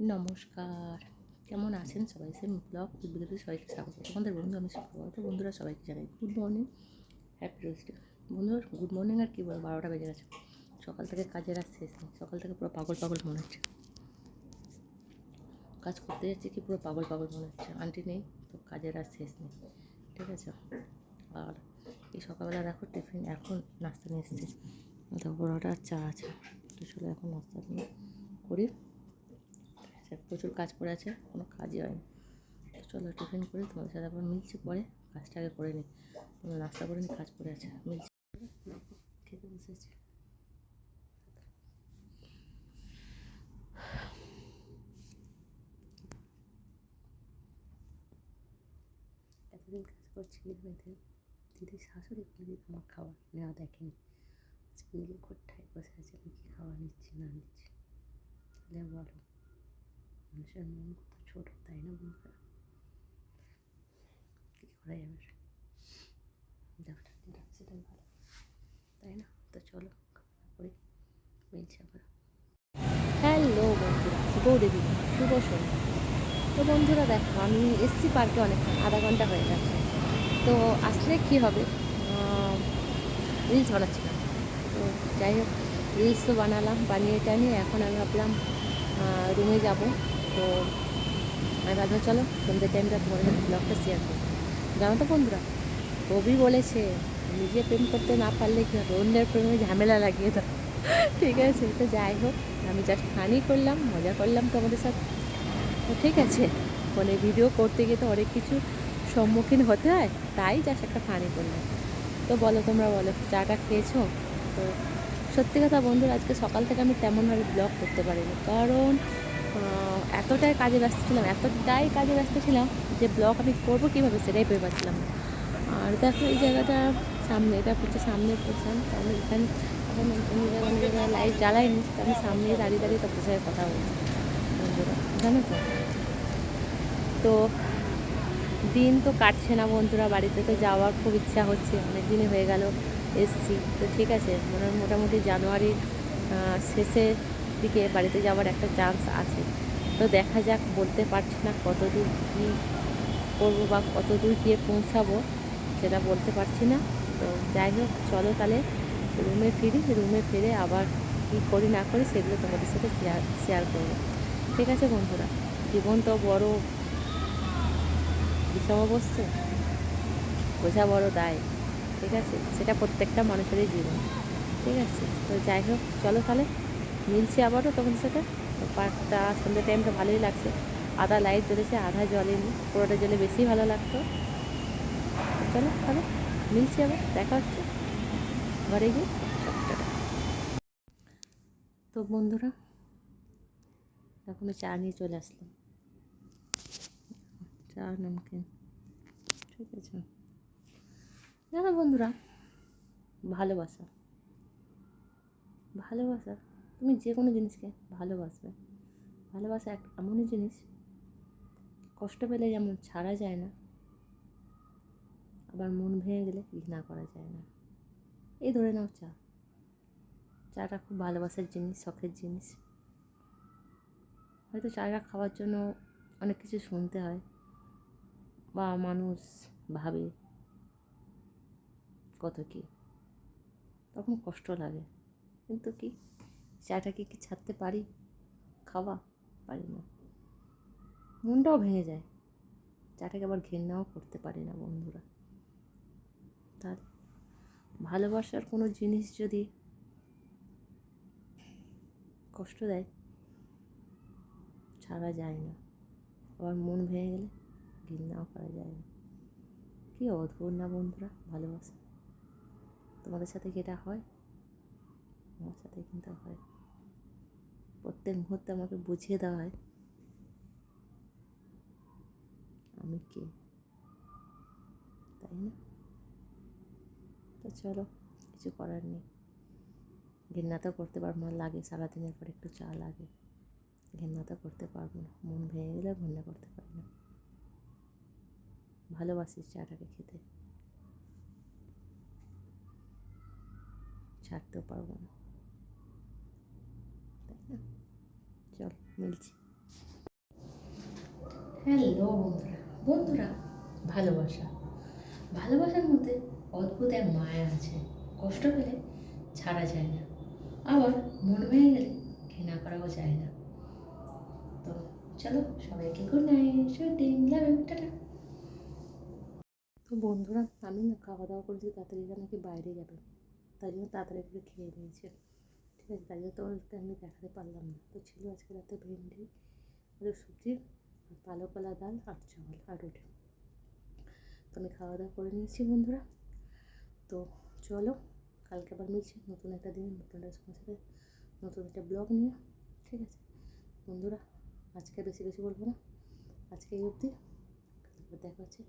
নমস্কার। কেমন আছেন সবাই? সেম ব্লগ ভিডিওতে সবাইকে স্বাগত। তোমাদের বন্ধু আমি সুপ্রভাত বন্ধুরা সবাইকে জানাই গুড মর্নিং হ্যাপি রোজডে বন্ধুরা গুড মর্নিং আর কী বলব, বারোটা বেজে গেছে। সকাল থেকে কাজের আর শেষ নেই। সকাল থেকে পুরো পাগল পাগল মনে হচ্ছে। কাজ করতে যাচ্ছি কি পুরো পাগল পাগল মনে হচ্ছে। আন্টি নেই, তো কাজের আর শেষ নেই। ঠিক আছে? আর এই সকালবেলা দেখো টিফিন, এখন নাস্তা নিয়ে এসেছি। তো বড়োটা চা আছে। তো চলো এখন নাস্তা নিয়ে করি আছে, প্রচুর কাজ পড়ে আছে, কোনো কাজই হয়নি। চলো টিফিন করে তোমাদের সাথে আবার মিলছি পরে, কাজটা আগে করে নিই। তোমরা নাস্তা করে নিই কাজ পড়ে আছে, মিলছি। খেতে বসেছি এতদিন কাজ করছি দিদি শাশুড়ি কোনোদিন আমার খাবার নেওয়া দেখেনি। আজকে দিদি কোথায়? বসে আছে, আমি কী খাওয়া নিচ্ছি, না নিচ্ছি? বলো। মানুষের মন কত ছোটো তাই না বন্ধুরা কী করা যাবে তাই না তো চলো করি মিলছে আবার হ্যালো বন্ধুরা শুভ সন্ধ্যা। তো বন্ধুরা দেখো, আমি এসছি পার্কে অনেকক্ষণ, আধা ঘণ্টা হয়ে গেছে। তো আসলে কী হবে? রিলস বানাচ্ছিলাম। তো যাই হোক রিলস তো বানালাম বানিয়ে টানিয়ে এখন আমি ভাবলাম রুমে যাব। তো, আমি ভাবলাম, চলো সন্ধ্যে টাইমটা তোমার সাথে ব্লগটা শেয়ার করব জানো তো বন্ধুরা, রবি বলেছে, নিজে প্রেম করতে না পারলে কী হবে? অন্যের প্রেমে ঝামেলা লাগিয়ে দাও। ঠিক আছে, তো যাই হোক, আমি জাস্ট ফানি করলাম, মজা করলাম তোমাদের সাথে। তো ঠিক আছে ফোনে ভিডিও করতে গিয়ে তো অনেক কিছু সম্মুখীন হতে হয়, তাই জাস্ট একটা ফানি করলাম। তো বলো তোমরা বলো, চাটা খেয়েছো? তো সত্যি কথা বন্ধুরা, আজকে সকাল থেকে আমি তেমনভাবে ব্লগ করতে পারিনি, কারণ এতটাই কাজে ব্যস্ত ছিলাম, এতটাই কাজে ব্যস্ত ছিলাম যে ব্লগ আমি করব কীভাবে সেটাই পেয়ে পাচ্ছিলাম আর দেখো এই জায়গাটা সামনে, এটা হচ্ছে সামনে পোষান আমি এখানে এখন অন্য জায়গায় লাইট জ্বালাইনি, তো আমি সামনেই দাঁড়িয়ে দাঁড়িয়ে তার সাথে কথা বলছি জানো তো? তো দিন তো কাটছে না বন্ধুরা, বাড়িতে তো যাওয়ার খুব ইচ্ছা হচ্ছে, অনেক দিনই হয়ে গেল, এসছি। তো ঠিক আছে মানে মোটামুটি জানুয়ারির শেষের দিকে বাড়িতে যাওয়ার একটা চান্স আছে। তো দেখা যাক, বলতে পারছি না কত দূর কী করব বা কত দূর গিয়ে পৌঁছাবো, সেটা বলতে পারছি না। তো যাই হোক, চলো তাহলে রুমে ফিরি রুমে ফিরে আবার কী করি না করি সেগুলো তোমাদের সাথে শেয়ার শেয়ার করব। ঠিক আছে বন্ধুরা, জীবন তো বড় বিষমবস্তু বোঝা বড় দায়। ঠিক আছে, সেটা প্রত্যেকটা মানুষেরই জীবন। ঠিক আছে, তো যাই হোক, চলো তাহলে। মিলছি আবারও তোমাদের সাথে পার্কটা সন্ধ্যে টাইমটা ভালোই লাগছে। আধা লাইট জ্বলেছে, আধা জ্বলেনি। পুরোটা জ্বলে বেশি ভালো লাগতো। চলো, তাহলে মিলছি আবার, দেখা হচ্ছে। ঘরে গিয়ে। তো বন্ধুরা এখন চা নিয়ে চলে আসলাম। চা, নমকিন, ঠিক আছে? জানো বন্ধুরা, ভালোবাসা। ভালোবাসা? তুমি যে কোনো জিনিসকে ভালোবাসবে। ভালোবাসা এক এমনই জিনিস, কষ্ট পেলে যেমন ছাড়া যায় না, আবার মন ভেঙে গেলে ঘৃণা করা যায় না। এই ধরে নাও চা। চাটা খুব ভালোবাসার জিনিস, শখের জিনিস। হয়তো চাটা খাওয়ার জন্য অনেক কিছু শুনতে হয়, বা মানুষ ভাবে কত কী, তখন কষ্ট লাগে। কিন্তু কি? চাটাকে কি ছাড়তে পারি? খাওয়া পারি না। মনটাও ভেঙে যায়। চাটাকে আবার ঘেন্নাও করতে পারি না বন্ধুরা। তার ভালোবাসার কোনো জিনিস যদি কষ্ট দেয়, ছাড়া যায় না। আবার মন ভেঙে গেলে ঘৃণাও করা যায় না। কী অদ্ভুত না বন্ধুরা, ভালোবাসা। তোমাদের সাথে কি এটা হয়? আমার সাথে কিন্তু হয়। প্রত্যেক মুহূর্তে আমাকে বুঝিয়ে দেওয়া হয়। আমি কে? তাই না? তো চলো, কিছু করার নেই। ঘেন্না তো করতে পারব না, লাগে সারাদিনের পর একটু চা লাগে। ঘেন্না তো করতে পারব না, মন ভেঙে গেলে ঘেন্না করতে পারি না। ভালোবাসি চাটাকে খেতে। ছাড়তেও পারব না। তাই না? চল মিলছি হ্যালো বন্ধুরা। বন্ধুরা ভালোবাসা। ভালোবাসার মধ্যে অদ্ভুত এক মায়া আছে। কষ্ট পেলে ছাড়া যায় না। আবার মন ভেঙে গেলে ঘৃণা করাও যায় না। তো চলো সবাইকে good night shooting love tata তো বন্ধুরা আমি না খাওয়া দাওয়া করেছি তাড়াতাড়ি নাকি বাইরে যাবে তাই জন্য তাড়াতাড়ি করে খেয়ে নিয়েছে। আছে তাই জন্য তোমাদেরকে আমি দেখাতে পারলাম না। তো ছিল আজকে রাতে ভেন্ডি, আলু সবজি, আর পালক কলা ডাল, আর চাল, আর রুটি। তো আমি খাওয়া দাওয়া করে নিয়েছি বন্ধুরা। তো চলো, কালকে আবার মিলছি নতুন একটা দিন, নতুন একটা সাথে, নতুন একটা ব্লগ নিয়ে, ঠিক আছে? বন্ধুরা, আজকে বেশি বেশি বলব না, আজকে এই অবধি। কালকে দেখা হচ্ছে।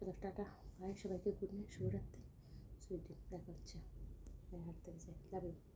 চলো, টাটা বাই সবাইকে গুড নাইট শুভরাত্রি সুইটি দেখা হচ্ছে। হাঁটতে যাই লাভ ইউ